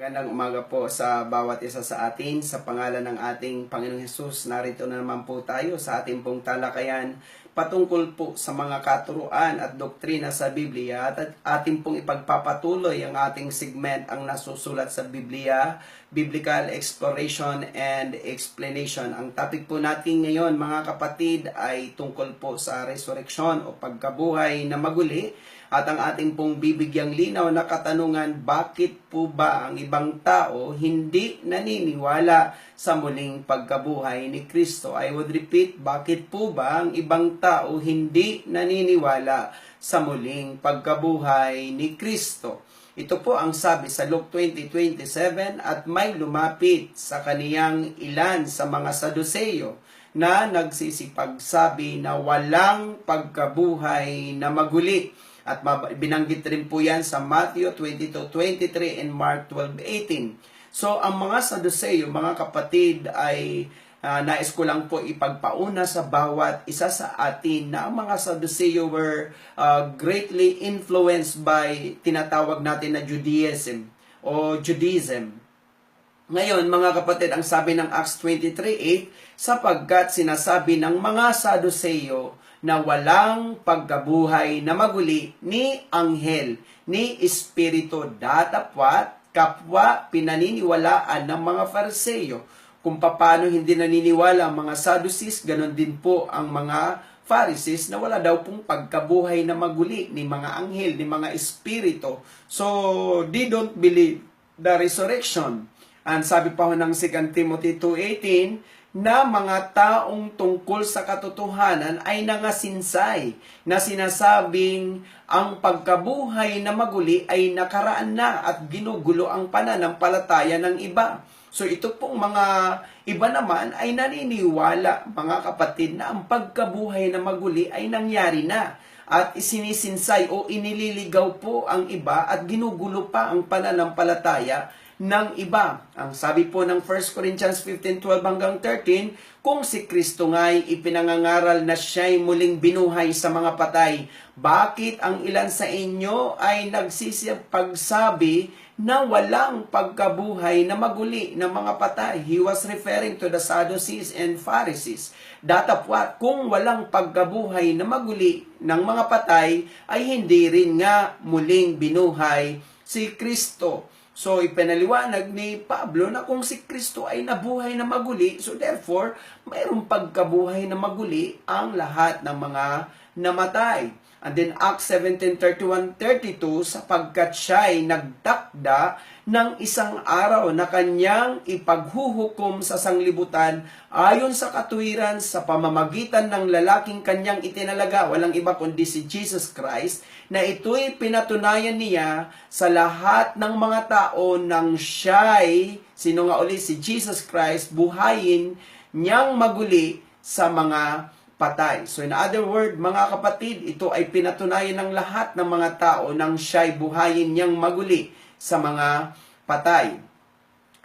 Magandang umaga po sa bawat isa sa atin. Sa pangalan ng ating Panginoong Hesus, narito na naman po tayo sa ating pong talakayan patungkol po sa mga katuruan at doktrina sa Biblia at ating pong ipagpapatuloy ang ating segment ang nasusulat sa Biblia, Biblical Exploration and Explanation. Ang topic po natin ngayon mga kapatid ay tungkol po sa resurrection o pagkabuhay na maguli at ang ating pong bibigyang linaw na katanungan, bakit po ba ang ibang tao hindi naniniwala sa muling pagkabuhay ni Kristo? I would repeat, bakit po ba ang ibang tao hindi naniniwala sa muling pagkabuhay ni Kristo? Ito po ang sabi sa Luke 20:27 at may lumapit sa kaniyang ilan sa mga Saduseyo na nagsisipagsabi na walang pagkabuhay na maguli. At binanggit rin po yan sa Matthew 22:23 and Mark 12:18. So ang mga Saduceo, mga kapatid ay ah, nais ko lang po ipagpauna sa bawat isa sa atin na mga Saduceo were ah, greatly influenced by tinatawag natin na Judaism o Judaism. Ngayon, mga kapatid, ang sabi ng Acts 23.8, sapagkat sinasabi ng mga Saduceo na walang pagkabuhay na maguli ni anghel, ni espiritu datapwat, kapwa pinaniniwalaan ng mga Fariseo. Kung paano hindi naniniwala ang mga Sadducees, ganon din po ang mga Pharisees na wala daw pong pagkabuhay na maguli ni mga anghel, ni mga espiritu. So, they don't believe the resurrection. And sabi pa ho ng 2 Timothy 2.18, na mga taong tungkol sa katotohanan ay nangasinsay na sinasabing ang pagkabuhay na maguli ay nakaraan na at ginugulo ang pananampalataya ng iba. So ito pong mga iba naman ay naniniwala mga kapatid na ang pagkabuhay na maguli ay nangyari na. At isinisinsay o inililigaw po ang iba at ginugulo pa ang pananampalataya ng iba. Ang sabi po ng 1 Corinthians 15:12 hanggang 13, kung si Kristo nga'y ipinangangaral na siya'y muling binuhay sa mga patay, bakit ang ilan sa inyo ay nagsisipagsabi na walang pagkabuhay na maguli ng mga patay? He was referring to the Sadducees and Pharisees. Datapwat, kung walang pagkabuhay na maguli ng mga patay, ay hindi rin nga muling binuhay si Kristo. So, ipinaliwanag ni Pablo na kung si Kristo ay nabuhay na maguli, so therefore, mayroong pagkabuhay na maguli ang lahat ng mga namatay. And then Acts 17:31-32 sapagkat siya ay nagtakda ng isang araw na kanyang ipaghuhukom sa sanglibutan ayon sa katuwiran sa pamamagitan ng lalaking kanyang itinalaga walang iba kundi si Jesus Christ na ito'y pinatunayan niya sa lahat ng mga tao nang siya'y sino nga uli si Jesus Christ buhayin niyang maguli sa mga patay. So in other word, mga kapatid, ito ay pinatunayan ng lahat ng mga tao nang siya'y buhayin niyang maguli sa mga patay.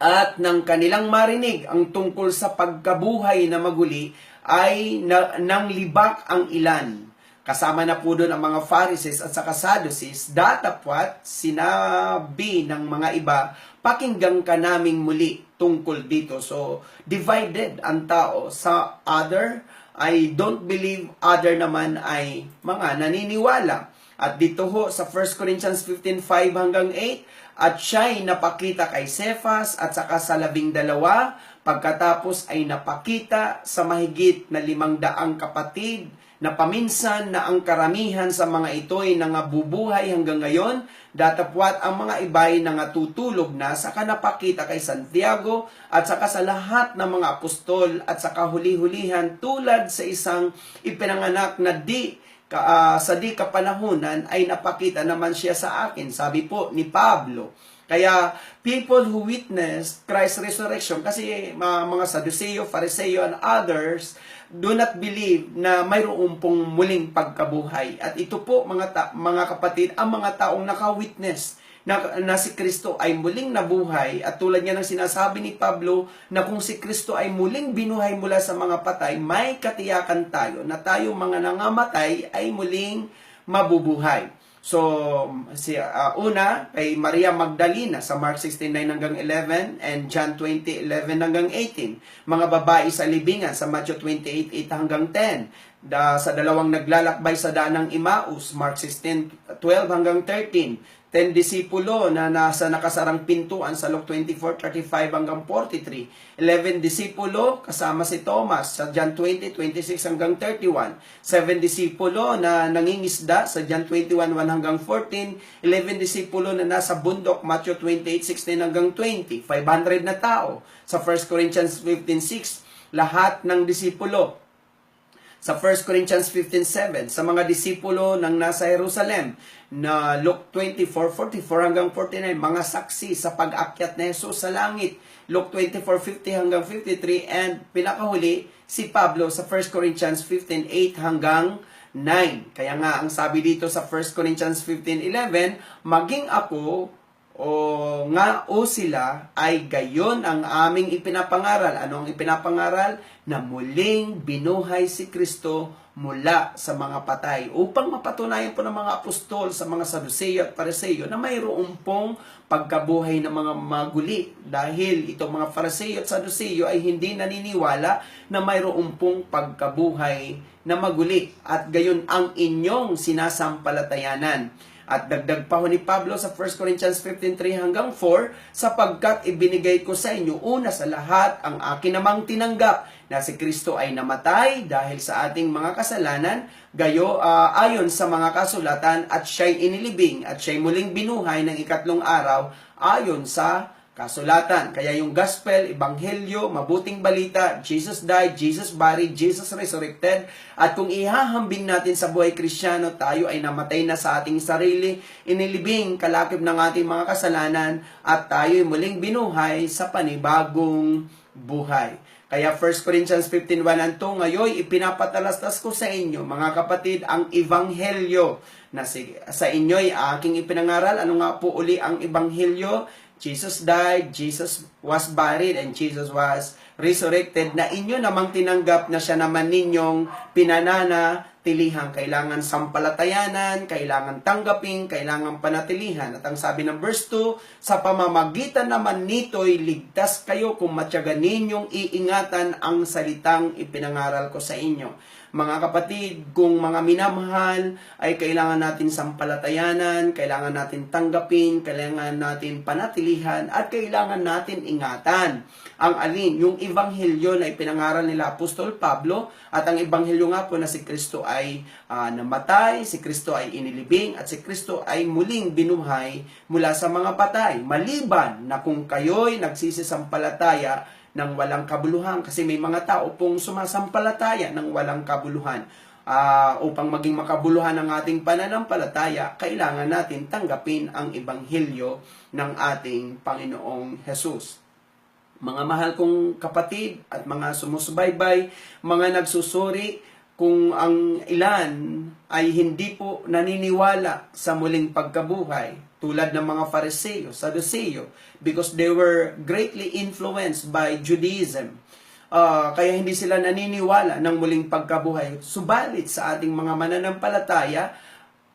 At nang kanilang marinig ang tungkol sa pagkabuhay na maguli, ay na, nang libak ang ilan. Kasama na po doon ang mga Pharisees at saka Sadducees, datapwat sinabi ng mga iba, pakinggan ka naming muli tungkol dito. So, divided ang tao sa other, I don't believe other naman ay mga naniniwala. At dito ho sa 1 Corinthians 15:5 hanggang 8, at siya'y napakita kay Cephas at saka sa labing dalawa, pagkatapos ay napakita sa mahigit na limang daang kapatid na paminsan na ang karamihan sa mga ito ay nangabubuhay hanggang ngayon, datapwat ang mga iba'y nangatutulog na saka napakita kay Santiago at saka sa lahat ng mga apostol at saka huli-hulihan tulad sa isang ipinanganak na di ka, ah, sa di kapanahunan ay napakita naman siya sa akin. Sabi po ni Pablo. Kaya people who witnessed Christ's resurrection, kasi mga, mga Sadduceo, Phariseo, and others, do not believe na mayroon pong muling pagkabuhay. At ito po mga, ta- mga kapatid, ang mga taong naka-witness na, na si Kristo ay muling nabuhay at tulad niya ng sinasabi ni Pablo na kung si Kristo ay muling binuhay mula sa mga patay, may katiyakan tayo na tayo mga nangamatay ay muling mabubuhay. So, si uh, una kay Maria Magdalena sa Mark 16:9 hanggang 11 and John 20:11 hanggang 18. Mga babae sa libingan sa Matthew 28:8 hanggang 10. Da, sa dalawang naglalakbay sa daan ng Emmaus, Mark 16:12 hanggang 13. 10 disipulo na nasa nakasarang pintuan sa Luke 24:35 hanggang 43. 11 disipulo kasama si Thomas sa John 20:26 hanggang 31. 7 disipulo na nangingisda sa John 21:1 hanggang 14. 11 disipulo na nasa bundok Matthew 28:16 hanggang 20. 500 na tao sa 1 Corinthians 15:6. Lahat ng disipulo sa 1 Corinthians 15:7 sa mga disipulo ng nasa Jerusalem na Luke 24:44 hanggang 49 mga saksi sa pag-akyat ni Jesus sa langit. Luke 24:50 hanggang 53 and pinakahuli si Pablo sa 1 Corinthians 15:8 hanggang 9 kaya nga ang sabi dito sa 1 Corinthians 15:11 maging ako o nga o sila ay gayon ang aming ipinapangaral. Ano ang ipinapangaral? Na muling binuhay si Kristo mula sa mga patay upang mapatunayan po ng mga apostol sa mga Saduceo at Pariseo na mayroon pong pagkabuhay ng mga maguli dahil itong mga Pariseo at Saduceo ay hindi naniniwala na mayroon pong pagkabuhay na maguli at gayon ang inyong sinasampalatayanan. At dagdag pa ni Pablo sa 1 Corinthians 15.3 hanggang 4, sapagkat ibinigay ko sa inyo una sa lahat ang akin namang tinanggap na si Kristo ay namatay dahil sa ating mga kasalanan, gayo ah, ayon sa mga kasulatan at siya'y inilibing at siya'y muling binuhay ng ikatlong araw ayon sa kasulatan. Kaya yung gospel, ebanghelyo, mabuting balita, Jesus died, Jesus buried, Jesus resurrected. At kung ihahambing natin sa buhay kristyano, tayo ay namatay na sa ating sarili, inilibing kalakip ng ating mga kasalanan, at tayo ay muling binuhay sa panibagong buhay. Kaya 1 Corinthians 15.1 ang to, ngayon ipinapatalastas ko sa inyo, mga kapatid, ang ebanghelyo na si, sa inyo'y aking ipinangaral. Ano nga po uli ang ebanghelyo? Jesus died, Jesus was buried, and Jesus was resurrected na inyo namang tinanggap na siya naman ninyong pinanana tilihan. Kailangan sampalatayanan, kailangan tanggapin, kailangan panatilihan. At ang sabi ng verse 2, sa pamamagitan naman nito'y ligtas kayo kung matyaga ninyong iingatan ang salitang ipinangaral ko sa inyo. Mga kapatid, kung mga minamahal, ay kailangan natin sampalatayanan, kailangan natin tanggapin, kailangan natin panatilihan, at kailangan natin ingatan. Ang alin, yung ebanghelyo na ipinangaral nila Apostol Pablo, at ang ebanghelyo nga po na si Kristo ay ah, namatay, si Kristo ay inilibing, at si Kristo ay muling binuhay mula sa mga patay. Maliban na kung kayo'y nagsisisampalataya ng walang kabuluhan kasi may mga tao pong sumasampalataya ng walang kabuluhan. Ah, upang maging makabuluhan ang ating pananampalataya, kailangan natin tanggapin ang ebanghelyo ng ating Panginoong Jesus. Mga mahal kong kapatid at mga sumusubaybay, mga nagsusuri, kung ang ilan ay hindi po naniniwala sa muling pagkabuhay, tulad ng mga Fariseo, Saduseo, because they were greatly influenced by Judaism. Ah, kaya hindi sila naniniwala ng muling pagkabuhay. Subalit sa ating mga mananampalataya,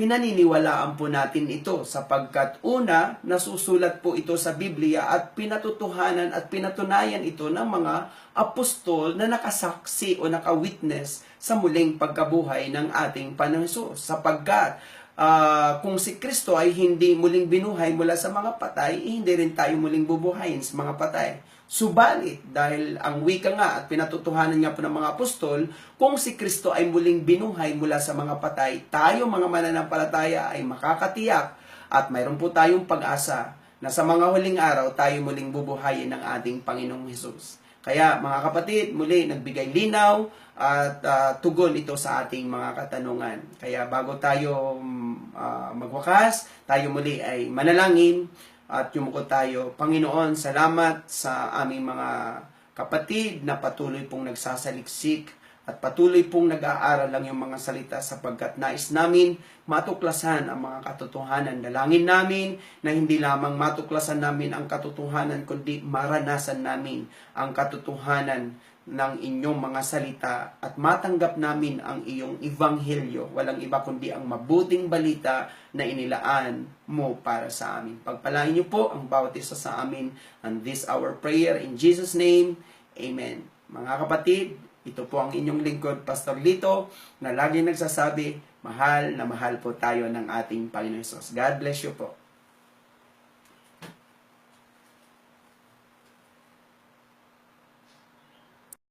pinaniniwalaan po natin ito sapagkat una, nasusulat po ito sa Biblia at pinatutuhanan at pinatunayan ito ng mga apostol na nakasaksi o nakawitness sa muling pagkabuhay ng ating Panginoon sapagkat ah, kung si Kristo ay hindi muling binuhay mula sa mga patay, eh, hindi rin tayo muling bubuhayin sa mga patay. Subalit, dahil ang wika nga at pinatutuhanan nga po ng mga apostol, kung si Kristo ay muling binuhay mula sa mga patay, tayo mga mananampalataya ay makakatiyak at mayroon po tayong pag-asa na sa mga huling araw tayo muling bubuhayin ng ating Panginoong Hesus. Kaya mga kapatid, muli nagbigay linaw at ah, tugon ito sa ating mga katanungan. Kaya bago tayo ah, magwakas, tayo muli ay manalangin at yumuko tayo. Panginoon, salamat sa aming mga kapatid na patuloy pong nagsasaliksik at patuloy pong nag-aaral lang yung mga salita sapagkat nais namin matuklasan ang mga katotohanan. Dalangin namin na hindi lamang matuklasan namin ang katotohanan kundi maranasan namin ang katotohanan ng inyong mga salita at matanggap namin ang iyong ebanghelyo. Walang iba kundi ang mabuting balita na inilaan mo para sa amin. Pagpalain niyo po ang bawat isa sa amin and this our prayer in Jesus name. Amen. Mga kapatid, ito po ang inyong lingkod, Pastor Lito, na lagi nagsasabi, mahal na mahal po tayo ng ating Panginoon. God bless you po.